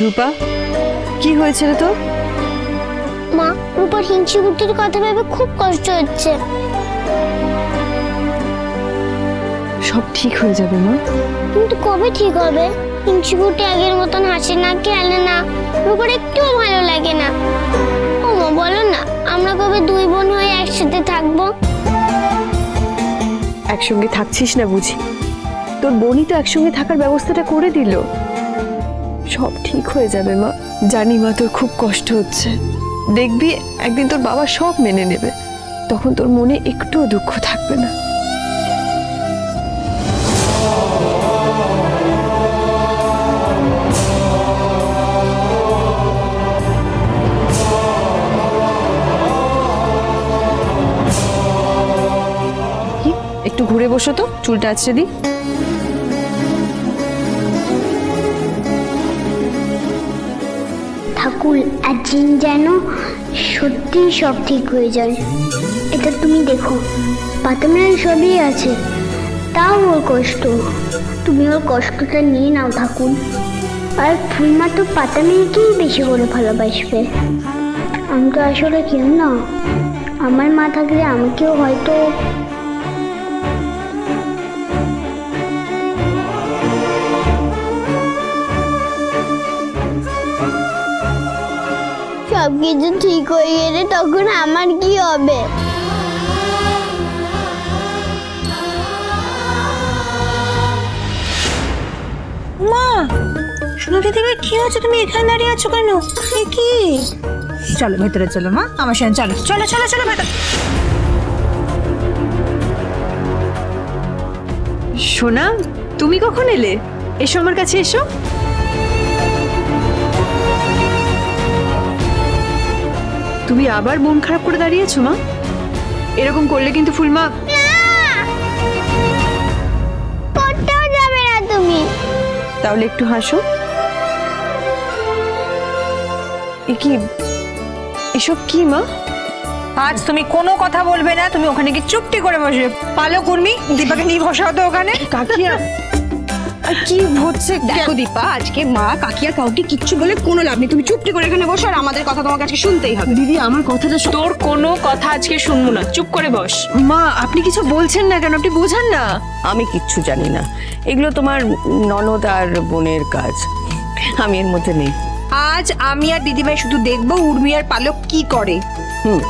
রূপা কি হয়েছে রে তোর? মা রূপার হিংসি গুটির কথা ভেবে খুব কষ্ট হচ্ছে। সব ঠিক হয়ে যাবে মা। কিন্তু কবে ঠিক হবে? হিংসি গুটি আগের মতন হাসে না খেলে না। রূপার একটুও ভালো লাগে না। ও মা বলো না আমরা কবে দুই বোন হয়ে একসাথে থাকব? একসঙ্গে থাকছিস না বুঝি? তোর বোনই তো একসঙ্গে থাকার ব্যবস্থাটা করে দিল। সব ঠিক হয়ে যাবে, মা। জানি, মা, তোর খুব কষ্ট হচ্ছে। দেখবি, একদিন তোর বাবা সব মেনে নেবে। তখন তোর মনে একটুও দুঃখ থাকবে না। একটু ঘুরে বসো তো, চুলটা আছড়ে দিই। ঠাকুর একদিন যেন সত্যি সব ঠিক হয়ে যায়। এটা তুমি দেখো পাতামের সবই আছে। তাও ওর কষ্ট। তুমি ওর কষ্টটা নিয়ে নাও ঠাকুর। আর ফুলমা তো পাতা মেয়েকেই বেশি করে ভালোবাসবে। আমি তো আসলে কেউ না। আমার মা থাকলে আমাকেও হয়তো কিছু ঠিক হয়ে গেলে তখন আমার কি হবে? মা শোনো দিদিভাই কি হচ্ছে তুমি এখানে দাঁড়িয়ে আছো কেন? এ কি? চলো ভেতরে চলো মা আমার সঙ্গে চলো চলো চলো চলো ভেতরে। সোনা তুমি কখন এলে? এসো আমার কাছে এসো। তুমি আবার মন খারাপ করে দাঁড়িয়েছো মা? এরকম করলে কিন্তু ফুলমা করতেও যাবে না তুমি। তাহলে একটু হাসো। এ কি? এসব কি মা? আজ তুমি কোনো কথা বলবে না তুমি ওখানে কি চুপটি করে বসবে। পালো কুর্মি দীপাকে নিয়ে বসাও তো ওখানে। কাকিয়া আর কি হচ্ছে? দেখো দীপা আজকে মা কাকিয়া কাউকে কিচ্ছু বলে কোনো লাভ নেই। তুমি চুপটি করে এখানে বসো আর আমাদের কথা তোমাকে আজকে শুনতেই হবে। দিদি আমার কথাটা তোর কোনো কথা আজকে শুনব না। চুপ করে বস। মা আপনি কিছু বলছেন না কেন? আপনি বোঝান না। আমি কিচ্ছু জানি না। এগুলো তোমার ননদ আর বোনের কাজ। আমি এর মধ্যে নেই। আজ আমি আর দিদিভাই শুধু দেখব উর্মি আর পালক কি করে। হুম।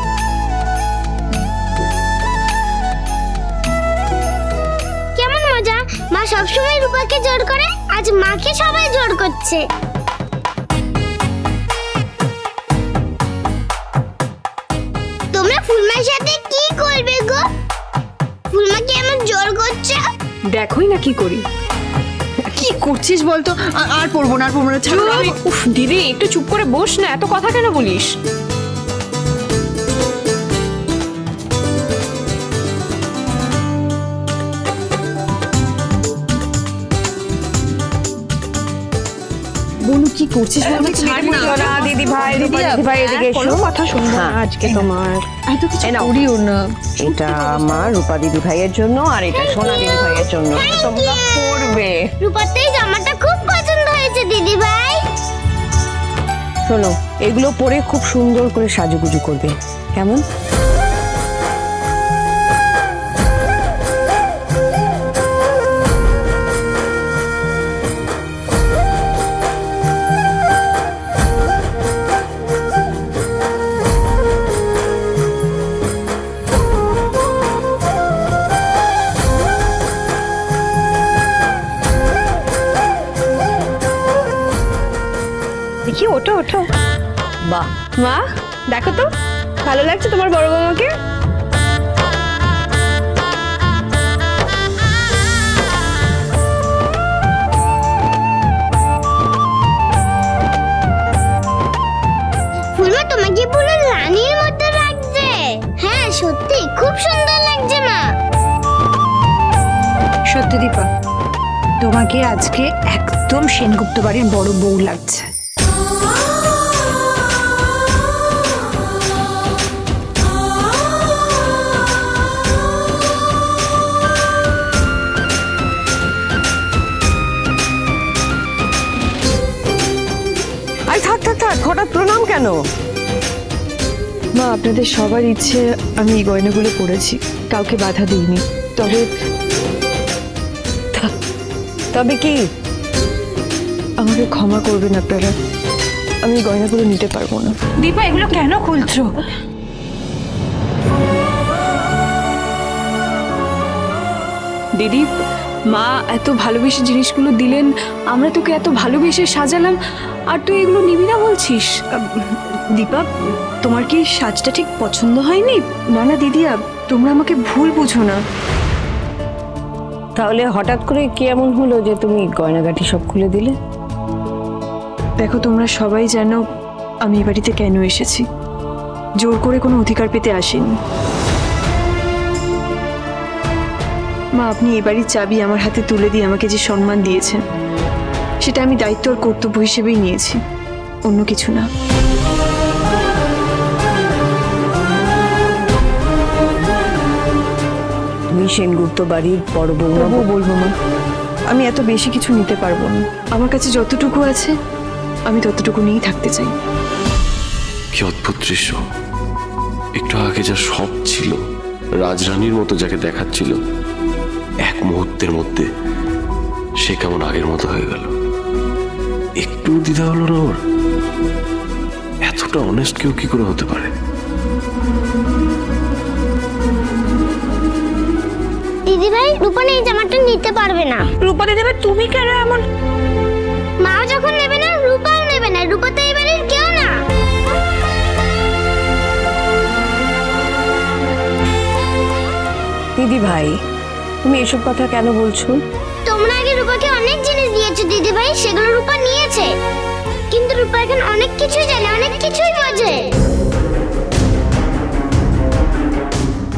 মা সবসময় রূপাকে জোর করে আজ মাকে সবাই জোর করছে। তোমরা ফুলমার সাথে কি করবে গো? ফুলমা কি এমন জোর করছে? দেখোই না কি করি। কি করছিস বলতো? আর পড়ব না আর পড়ব না। ছাড়ো উফ দিদি একটু চুপ করে বস না এত কথা কেন বলিস? কি করছিস বলতো না। দিদি ভাই দিদি ভাই এদিকে এসো। কথা শুনব হ্যাঁ, আজকে তোমার। এত কিছু করিও না। এটা আমার রূপা দিদি ভাইয়ের জন্য আর এটা সোনা দিদি ভাইয়ের জন্য। তোমরা পড়বে রূপাতেই জামাটা খুব পছন্দ হয়েছে দিদি ভাই শোনো এগুলো পরে খুব সুন্দর করে সাজুগুজু করবে। কেমন? দেখি ওঠো ওঠো। বাহ। মা দেখো তো ভালো লাগছে তোমার বড় বৌমাকে ফুলমা তোমাকে পুরো রানীর মতো লাগছে। হ্যাঁ সত্যি খুব সুন্দর লাগছে মা। সত্যি দীপা তোমাকে আজকে একদম সেনগুপ্ত বাড়ির বড় বউ লাগছে। হঠাৎ প্রণাম কেন? মা আপনাদের সবার ইচ্ছে আমি এই গয়নাগুলো পরেছি। কাউকে বাধা দিইনি। তবে তবে কি? আমাকে ক্ষমা করবেন আপনারা। আমি এই গয়নাগুলো নিতে পারব না। দীপা এগুলো কেন খুলছো? দিদি মা এত ভালোবেসে জিনিসগুলো দিলেন আমরা তোকে এত ভালোবেসে সাজালাম আর তুই এগুলো নিবি না বলছিস? দীপা তোমার কি সাজটা ঠিক পছন্দ হয়নি? না না দিদিয়া তোমরা আমাকে ভুল বুঝো না। তাহলে হঠাৎ করে কি এমন হলো যে তুমি গয়নাগাটি সব খুলে দিলে? দেখো তোমরা সবাই জানো আমি এ বাড়িতে কেন এসেছি। জোর করে কোনো অধিকার পেতে আসিনি। মা আপনি এ বাড়ির চাবি আমার হাতে তুলে দিয়ে আমাকে যে সম্মান দিয়েছেন সেটা আমি দায়িত্ব আর কর্তব্য হিসেবেই নিয়েছি অন্য কিছু না। তুমি সেনগুপ্ত বাড়ির বড় বৌমা বলব মা আমি এত বেশি কিছু নিতে পারব না। আমার কাছে যতটুকু আছে আমি ততটুকু নিয়েই থাকতে চাই। কি অদ্ভুত দৃশ্য। একটু আগে যা সব ছিল রাজরানীর মতো যাকে দেখাচ্ছিল এক মুহূর্তের মধ্যে সে কেমন আগের মতো হয়ে গেল। একটু দ্বিধা হলো না ওর? এতটা অনেস্ট কেউ কি করে হতে পারে? দিদি ভাই রূপন এই জামাটা নিতে পারবে না। রূপা দিদি ভাই তুমি কেন এমন? মাও যখন নেবে না রূপাও নেবে না। রূপা তো এই বাড়ির কেউ না। দিদি ভাই তুমি এসব কথা কেন বলছো? তোমরা আগে রূপাকে অনেক জিনিস দিয়েছ দিদি ভাই সেগুলো রূপা নিয়েছে। কিন্তু রূপা এখন অনেক কিছুই জানে অনেক কিছুই বোঝে।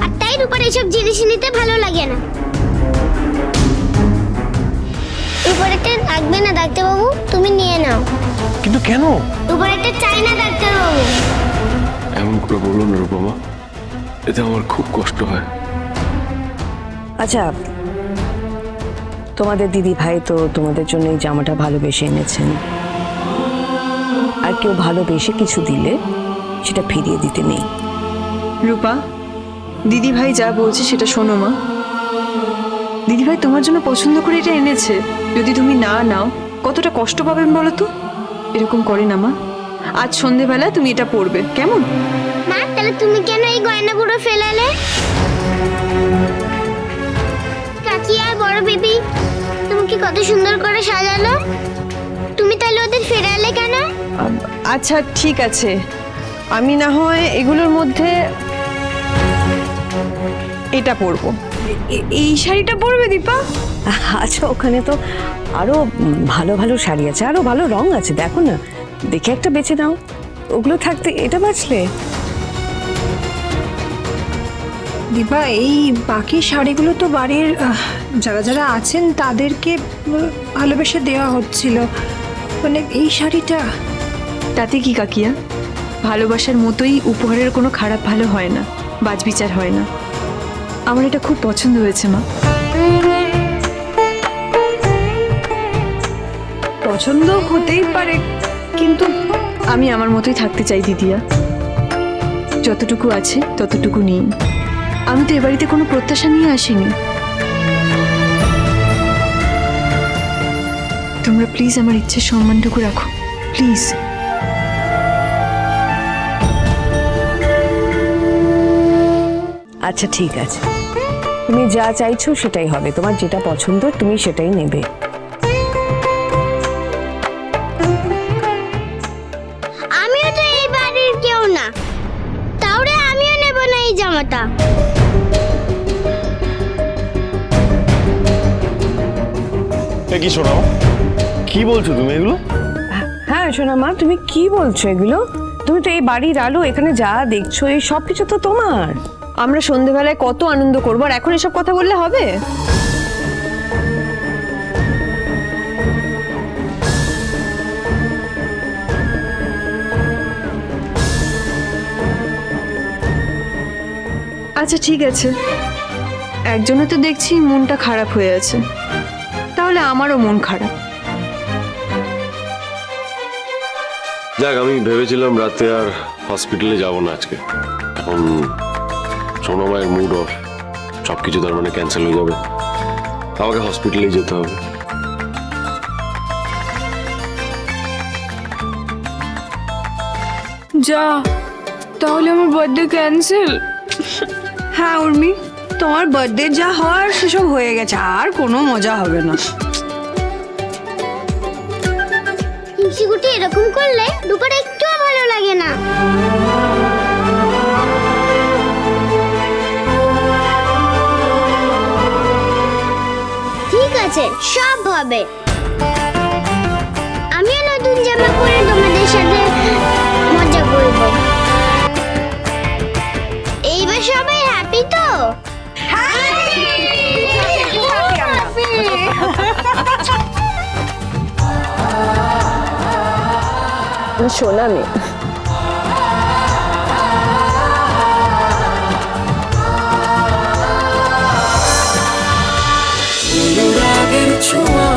আর তাই রূপার এইসব জিনিস নিতে ভালো লাগে না। রূপার একটা লাগবে না ডাক্তারবাবু? তুমি নিয়ে নাও। কিন্তু কেন? রূপার একটা চাই না ডাক্তারবাবু। এমন করে বলল না রূপমা এতে আমার খুব কষ্ট হয়। আচ্ছা তোমাদের দিদি ভাই তো তোমাদের জন্য এই জামাটা ভালোবেসে এনেছেন। আর কেউ ভালোবেসে কিছু দিলে সেটা ফিরিয়ে দিতে নেই। রূপা দিদি ভাই যা বলছে সেটা শোনো মা। দিদি ভাই তোমার জন্য পছন্দ করে এটা এনেছে। যদি তুমি না নাও কতটা কষ্ট পাবেন বলো তো? এরকম করে না মা। আজ সন্ধেবেলা তুমি এটা পরবে। কেমন? মা তাহলে তুমি কেন এই গয়নাগুলো ফেলালে? কাকি আর বড় বেবি? তুমি কি কত সুন্দর করে সাজালো? তুমি তাহলে ওদের ফেরালে কেন? আচ্ছা ঠিক আছে। আমি না হয় এগুলোর মধ্যে এটা পরবো। এই শাড়িটা পরবে দীপা? আচ্ছা ওখানে তো আরও ভালো ভালো শাড়ি আছে আরও ভালো রং আছে দেখো না। দেখে একটা বেছে নাও। ওগুলো থাকতে এটা বাঁচলে দীপা এই বাকি শাড়িগুলো তো বাড়ির যারা যারা আছেন তাদেরকে ভালোবেসে দেওয়া হচ্ছিল। মানে এই শাড়িটা। তাতে কি কাকিয়া? ভালোবাসার মতোই উপহারের কোনো খারাপ ভালো হয় না বাজবিচার হয় না। আমার এটা খুব পছন্দ হয়েছে, মা। পছন্দ হতেই পারে, কিন্তু আমি আমার মতোই থাকতে চাই, দিদিয়া। যতটুকু আছে ততটুকু নিই আমি তো এ বাড়িতে কোনো প্রত্যাশা নিয়ে আসিনি। তোমরা প্লিজ আমার ইচ্ছের সম্মানটুকু রাখো। প্লিজ আচ্ছা ঠিক আছে। তুমি যা চাইছো সেটাই হবে। তোমার যেটা পছন্দ তুমি সেটাই নেবে। আমিও তো এই বাড়ির কেউ না। তাহলে আমিও নেব না এই জামাটা। কি শোনাও? কি বলছো তুমি এগুলো? হ্যাঁ শোনা মা তুমি কি বলছো এগুলো? তুমি তো এই বাড়ির আলো এখানে যা দেখছ এই সব কিছু তো তোমার। আমরা সন্ধেবেলায় কত আনন্দ করব আর এখন এসব কথা বললে হবে? আচ্ছা ঠিক আছে। একজনে তো দেখছি মনটা খারাপ হয়ে আছে। তাহলে আমারও মন খারাপ। যাক আমি ভেবেছিলাম রাতে আর হসপিটালে যাব না আজকে। এখন সোনামায়ের মুড অফ সব কিছু তার মানে ক্যান্সেল হয়ে যাবে। আমাকে হসপিটালেই যেতে হবে। যা তাহলে আমার বার্থডে ক্যান্সেল হ্যাঁ উর্মি তোমার বার্থডে যা হওয়ার সেসব হয়ে গেছে আর কোনো মজা হবে না। করলে দুপুরে একটুও ভালো লাগে না। ঠিক আছে সব হবে। সোনা মেয়ে ছোঁয়া